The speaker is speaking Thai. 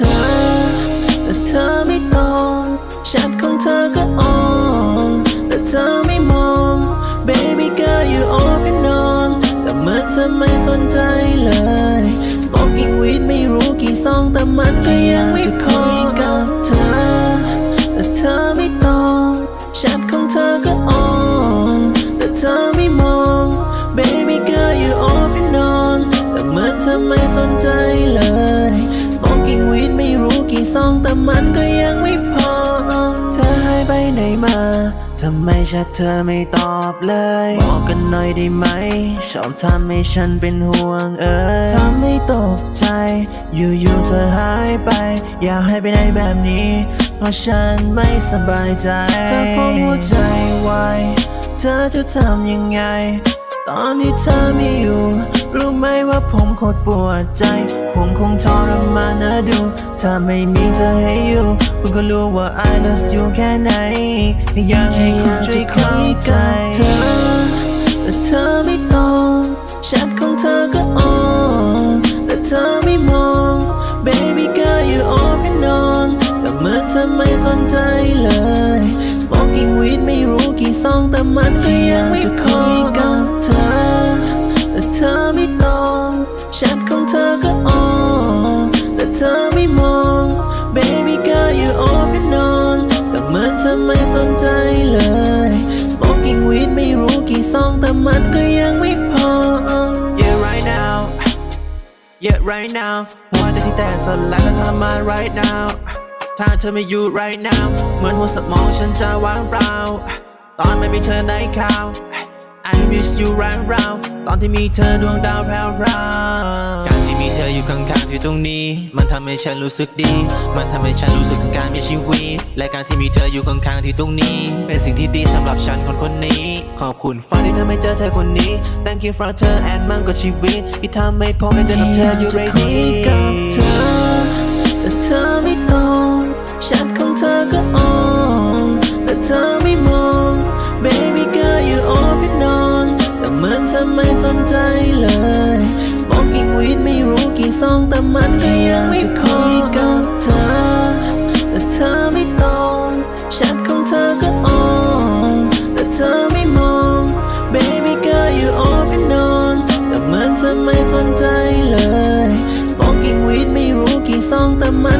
ธอแต่เธอไม่ตอบแชทของเธอก็ออนแต่เธอไม่มอง baby girl you open on แต่เมื่อเธอไม่สนใจเลย smoking weed ไม่รู้กี่ซองแต่มันก็ยังไม่พอกับเธอแต่เธอไม่ตอบแชทของเธอก็ออนแต่เธอไม่มอง baby girl you open on แต่เมื่อเธอไม่สนใจเลย smoking weed ไม่รู้กี่ซองแต่มันก็ยังไม่พอ เธอหายไปไหนมาทำไมแชทเธอไม่ตอบเลย บอกกันหน่อยได้ไหม ชอบทำให้ฉันเป็นห่วงเออทำให้ตกใจ อยู่ๆเธอหายไป อย่าให้ไปไหนแบบนี้ เพราะฉันไม่สบายใจ เธอพบหัวใจไวายเธอจะทำยังไง ตอนที่เธอไม่อยู่ รู้ไหมว่าผมโคตรปวดใจ ผมคงทรมานนะดู ถ้าไม่มีเธอให้อยู่คุณก็รู้ว่า I love you แค่ไหน อยากให้คุณช่วยเข้าใจเธอแต่เธอไม่ตอบแชทของเธอก็ออนแต่เธอไม่มอง baby girl you open on แต่เมื่อเธอไม่สนใจเลย smoking weed ไม่รู้กี่ซองแต่มันก็ยังไม่พอ กี่ซองแต่มันก็ยังไม่พอ Yeah right now Yeah right now หัวใจที่แตกสลายและทรมาน right now ถ้าเธอไม่อยู่ right now เหมือนหัวสมองฉันจะว่างเปล่า ตอนไม่มีเธอในข่าว I miss you right round ตอนที่มีเธอดวงดาวแพรวๆการที่มีเธออยู่ข้างๆ อยู่ตรงนี้ มันทำให้ฉันรู้สึกดี มันทำให้ฉันรู้สึกถึงการมีชีวิต และการที่มีเธออยู่ข้างๆที่ตรงนี้ เป็นสิ่งที่ดีสำหรับฉันคนคนนี้ ขอบคุณฟ้าที่ทำให้เจอเธอคนนี้ Thank you for เธอ and มันก็ชีวิตที่ทำให้ผมได้เจอกับเธออยู่เรื่อยกับเธอ ซองแต่มันก็ยังไม่พอกับเธอ แต่เธอไม่ตรงแชทของเธอก็ออนแต่เธอไม่มอง baby girl you open on แต่เหมือนเธอไม่สนใจเลย smoking weed ไม่รู้กี่ซองแต่มัน